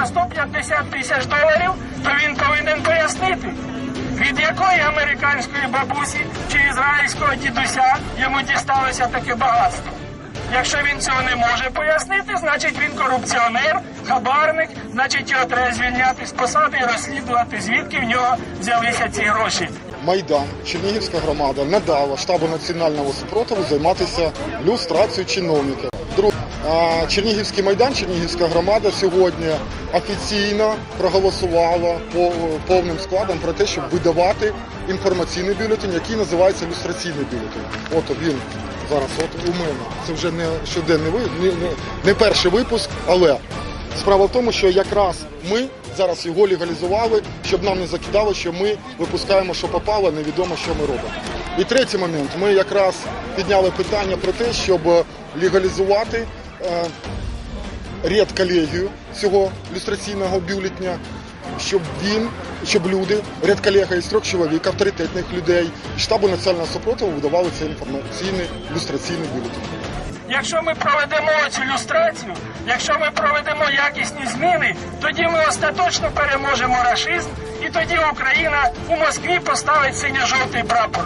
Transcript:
за 150 тисяч доларів, то він повинен пояснити, від якої американської бабусі чи ізраїльського дідуся йому дісталося таке багатство. Якщо він цього не може пояснити, значить він корупціонер, хабарник, значить його треба звільняти з посади і розслідувати, звідки в нього взялися ці гроші. Майдан, Чернігівська громада надала штабу національного супротиву займатися люстрацією чиновників. Друге, Чернігівський майдан, Чернігівська громада сьогодні офіційно проголосувала повним складом про те, щоб видавати інформаційний бюлетень, який називається люстраційний бюлетень. От він зараз, от у мене. Це вже не щоденний не, не перший випуск, але Справа в тому, що якраз ми зараз його легалізували, щоб нам не закидало, що ми випускаємо, що попало, невідомо, що ми робимо. І третій момент. Ми якраз підняли питання про те, щоб легалізувати е, редколегію цього люстраційного бюлетня, щоб він, щоб люди, редколега із трьох чоловік, авторитетних людей, штабу національного супротиву видавали цей інформаційний люстраційний бюлетень. Якщо ми проведемо цю люстрацію, якщо ми проведемо якісні зміни, тоді ми остаточно переможемо рашизм, і тоді Україна у Москві поставить синьо-жовтий прапор.